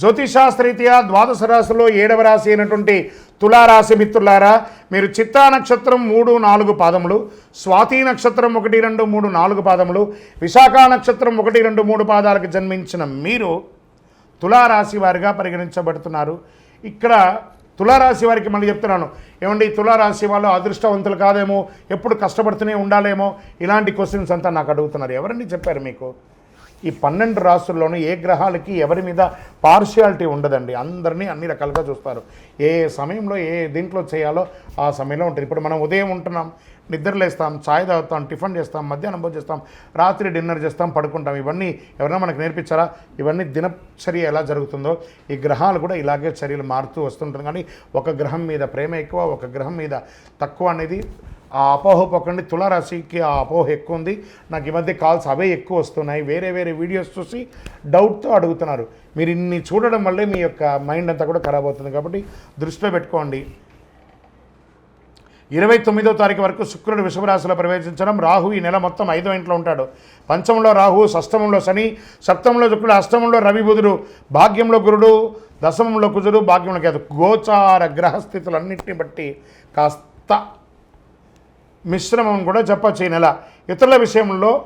జ్యోతిషాస్త్రరీత్యా ద్వాదశ రాశిలో ఏడవ రాశి అయినటువంటి తులారాశి మిత్రులారా మీరు చిత్తా నక్షత్రం మూడు నాలుగు పాదములు స్వాతి నక్షత్రం ఒకటి రెండు మూడు నాలుగు పాదములు విశాఖ నక్షత్రం ఒకటి రెండు మూడు పాదాలకు జన్మించిన మీరు తులారాశి వారిగా పరిగణించబడుతున్నారు. ఇక్కడ తులారాశి వారికి మళ్ళీ చెప్తున్నాను ఏమండి తులారాశి వాళ్ళు అదృష్టవంతులు కాదేమో ఎప్పుడు కష్టపడుతూనే ఉండాలేమో ఇలాంటి క్వశ్చన్స్ అంతా నాకు అడుగుతున్నారు. ఎవరండి చెప్పారు మీకు? ఈ పన్నెండు రాష్ట్రాల్లోనూ ఏ గ్రహాలకి ఎవరి మీద పార్షియాలిటీ ఉండదండి. అందరినీ అన్ని రకాలుగా చూస్తారు. ఏ సమయంలో ఏ దీంట్లో చేయాలో ఆ సమయంలో ఉంటుంది ఇప్పుడు మనం ఉదయం ఉంటున్నాం నిద్రలేస్తాం ఛాయ్ తాగుతాం టిఫిన్ చేస్తాం మధ్యాహ్నం భోజనం చేస్తాం రాత్రి డిన్నర్ చేస్తాం పడుకుంటాం. ఇవన్నీ ఎవరైనా మనకు నేర్పించారా? ఇవన్నీ దినచర్య ఎలా జరుగుతుందో ఈ గ్రహాలు కూడా ఇలాగే చర్యలు మారుతూ వస్తుంటుంది కానీ ఒక గ్రహం మీద ప్రేమ ఎక్కువ ఒక గ్రహం మీద తక్కువ అనేది ఆ అపోహ పోకండి. తులారాశికి ఆ అపోహ ఎక్కువ ఉంది నాకు ఈ మధ్య కాల్స్ అవే ఎక్కువ వస్తున్నాయి. వేరే వేరే వీడియోస్ చూసి డౌట్తో అడుగుతున్నారు. మీరు ఇన్ని చూడడం వల్లే మీ యొక్క మైండ్ అంతా కూడా ఖరాబ్ అవుతుంది కాబట్టి దృష్టిలో పెట్టుకోండి. ఇరవై తొమ్మిదో తారీఖు వరకు శుక్రుడు వృషభరాశిలో ప్రవేశించడం. రాహు ఈ నెల మొత్తం ఐదో ఇంట్లో ఉంటాడు. పంచంలో రాహు షష్టమంలో శని సప్తమంలో శుక్రుడు అష్టమంలో రవి బుధుడు భాగ్యంలో గురుడు దశమంలో కుజుడు భాగ్యంలో కేతు. గోచార గ్రహస్థితులన్నింటిని బట్టి కాస్త మిశ్రమం కూడా చెప్పచ్చు ఈ నెల. ఇతరుల విషయంలో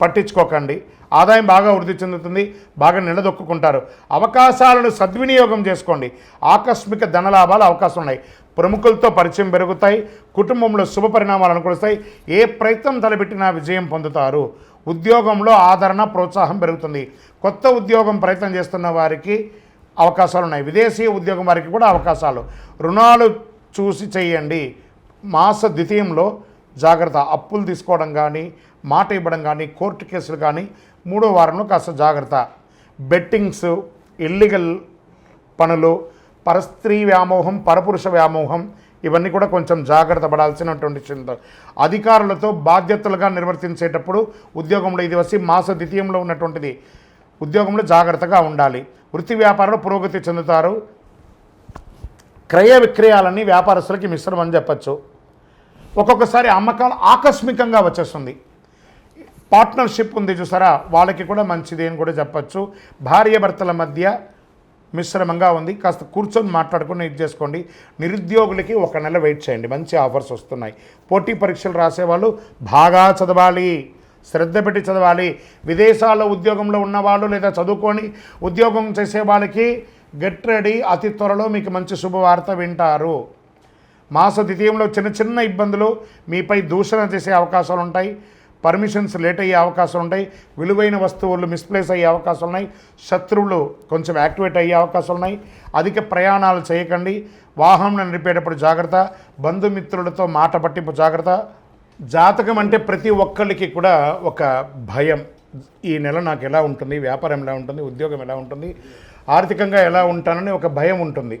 పట్టించుకోకండి. ఆదాయం బాగా వృద్ధి చెందుతుంది బాగా నిలదొక్కుంటారు అవకాశాలను సద్వినియోగం చేసుకోండి. ఆకస్మిక ధనలాభాలు అవకాశం ఉన్నాయి. ప్రముఖులతో పరిచయం పెరుగుతాయి కుటుంబంలో శుభ పరిణామాలు అనుకూలిస్తాయి. ఏ ప్రయత్నం తలపెట్టినా విజయం పొందుతారు. ఉద్యోగంలో ఆదరణ ప్రోత్సాహం పెరుగుతుంది. కొత్త ఉద్యోగం ప్రయత్నం చేస్తున్న వారికి అవకాశాలు ఉన్నాయి. విదేశీ ఉద్యోగం వారికి కూడా అవకాశాలు. రుణాలు చూసి చేయండి. మాస ద్వితీయంలో జాగ్రత్త అప్పులు తీసుకోవడం కానీ మాట ఇవ్వడం కానీ కోర్టు కేసులు కానీ మూడో వారంలో కాస్త జాగ్రత్త. బెట్టింగ్స్ ఇల్లీగల్ పనులు పరస్త్రీ వ్యామోహం పరపురుష వ్యామోహం ఇవన్నీ కూడా కొంచెం జాగ్రత్త పడాల్సినటువంటి చింత అధికారులతో బాధ్యతలుగా నిర్వర్తించేటప్పుడు ఉద్యోగంలో ఇది వచ్చి మాస ద్వితీయంలో ఉన్నటువంటిది. ఉద్యోగంలో జాగ్రత్తగా ఉండాలి. వృత్తి వ్యాపారంలో పురోగతి చెందుతారు. క్రయ విక్రయాలన్నీ వ్యాపారస్తులకి మిశ్రమం అని చెప్పచ్చు. ఒక్కొక్కసారి అమ్మకాలు ఆకస్మికంగా వచ్చేస్తుంది. పార్ట్నర్షిప్ ఉంది చూసారా? వాళ్ళకి కూడా మంచిది అని కూడా చెప్పచ్చు. భార్యాభర్తల మధ్య మిశ్రమంగా ఉంది. కాస్త కూర్చొని మాట్లాడుకుని ఇది చేసుకోండి. నిరుద్యోగులకి ఒక నెల వెయిట్ చేయండి. మంచి ఆఫర్స్ వస్తున్నాయి. పోటీ పరీక్షలు రాసేవాళ్ళు బాగా చదవాలి. శ్రద్ధ పెట్టి చదవాలి. విదేశాల్లో ఉద్యోగంలో ఉన్నవాళ్ళు లేదా చదువుకొని ఉద్యోగం చేసే వాళ్ళకి గెట్ రెడీ అతి త్వరలో మీకు మంచి శుభవార్త వింటారు. మాస ద్వితీయంలో చిన్న చిన్న ఇబ్బందులు మీపై దూషణ చేసే అవకాశాలు ఉంటాయి. పర్మిషన్స్ లేట్ అయ్యే అవకాశాలు ఉంటాయి. విలువైన వస్తువులు మిస్ప్లేస్ అయ్యే అవకాశాలు ఉన్నాయి. శత్రువులు కొంచెం యాక్టివేట్ అయ్యే అవకాశాలు ఉన్నాయి. అధిక ప్రయాణాలు చేయకండి. వాహనం నడిపేటప్పుడు జాగ్రత్త. బంధుమిత్రులతో మాట పట్టింపు జాగ్రత్త. జాతకం అంటే ప్రతి ఒక్కరికి కూడా ఒక భయం. ఈ నెల నాకు ఎలా ఉంటుంది? వ్యాపారం ఎలా ఉంటుంది? ఉద్యోగం ఎలా ఉంటుంది? ఆర్థికంగా ఎలా ఉంటానని ఒక భయం ఉంటుంది.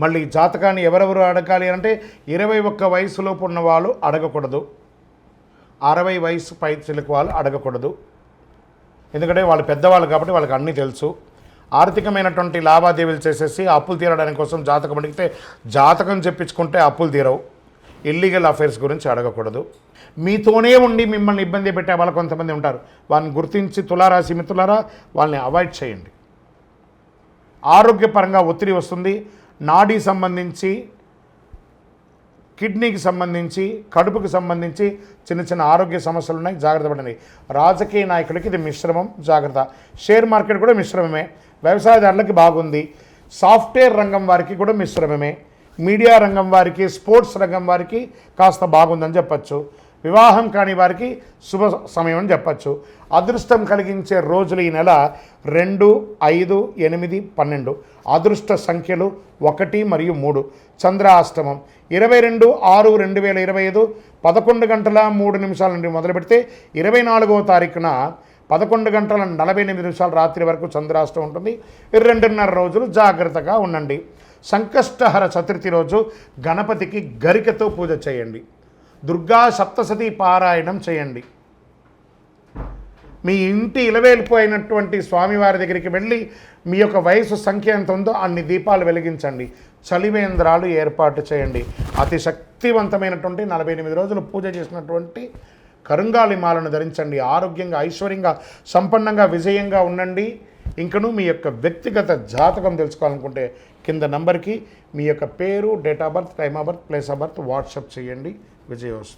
మళ్ళీ జాతకాన్ని ఎవరెవరు అడగాలి అంటే ఇరవై ఒక్క వయసులోపు ఉన్న వాళ్ళు అడగకూడదు. అరవై వయసు పై చిలుకు వాళ్ళు అడగకూడదు. ఎందుకంటే వాళ్ళు పెద్దవాళ్ళు కాబట్టి వాళ్ళకి అన్నీ తెలుసు. ఆర్థికమైనటువంటి లావాదేవీలు చేసేసి అప్పులు తీరడానికి కోసం జాతకం అడిగితే జాతకం చెప్పించుకుంటే అప్పులు తీరవు. ఇల్లీగల్ అఫైర్స్ గురించి అడగకూడదు. మీతోనే ఉండి మిమ్మల్ని ఇబ్బంది పెట్టే వాళ్ళు కొంతమంది ఉంటారు. వాళ్ళని గుర్తించి తులారాశి మిత్రులారా వాళ్ళని అవాయిడ్ చేయండి. ఆరోగ్యపరంగా ఒత్తిడి వస్తుంది. నాడీ సంబంధించి కిడ్నీకి సంబంధించి కడుపుకి సంబంధించి చిన్న చిన్న ఆరోగ్య సమస్యలు ఉన్నాయి జాగ్రత్త పడండి. రాజకీయ నాయకులకి ఇది మిశ్రమం జాగ్రత్త. షేర్ మార్కెట్ కూడా మిశ్రమమే. వ్యవసాయదారులకి బాగుంది. సాఫ్ట్వేర్ రంగం వారికి కూడా మిశ్రమమే. మీడియా రంగం వారికి స్పోర్ట్స్ రంగం వారికి కాస్త బాగుందని చెప్పచ్చు. వివాహం కాని వారికి శుభ సమయం అని చెప్పచ్చు. అదృష్టం కలిగించే రోజులు ఈ నెల రెండు ఐదు ఎనిమిది పన్నెండు. అదృష్ట సంఖ్యలు ఒకటి మరియు మూడు. చంద్రాష్టమం ఇరవై రెండు ఆరు రెండు వేల ఇరవై ఐదు. పదకొండు గంటల మూడు నిమిషాల నుండి మొదలు పెడితే ఇరవై నాలుగవ తారీఖున పదకొండు గంటల నలభై ఎనిమిది నిమిషాల రాత్రి వరకు చంద్రాష్టం ఉంటుంది. రెండున్నర రోజులు జాగ్రత్తగా ఉండండి. సంకష్టహర చతుర్థి రోజు గణపతికి గరికతో పూజ చేయండి. దుర్గా సప్తసతి పారాయణం చేయండి. మీ ఇంటి ఇలవేలిపోయినటువంటి స్వామివారి దగ్గరికి వెళ్ళి మీ యొక్క వయసు సంఖ్య ఎంత ఉందో అన్ని దీపాలు వెలిగించండి. చలివేంద్రాలు ఏర్పాటు చేయండి. అతి శక్తివంతమైనటువంటి నలభై ఎనిమిది రోజులు పూజ చేసినటువంటి కరుంగాలిమాలను ధరించండి. ఆరోగ్యంగా ఐశ్వర్యంగా సంపన్నంగా విజయంగా ఉండండి. ఇంకను మీ యొక్క వ్యక్తిగత జాతకం తెలుసుకోవాలనుకుంటే కింద నంబర్కి మీ యొక్క పేరు date of birth time of birth place of birth WhatsApp చేయండి. Gdzie już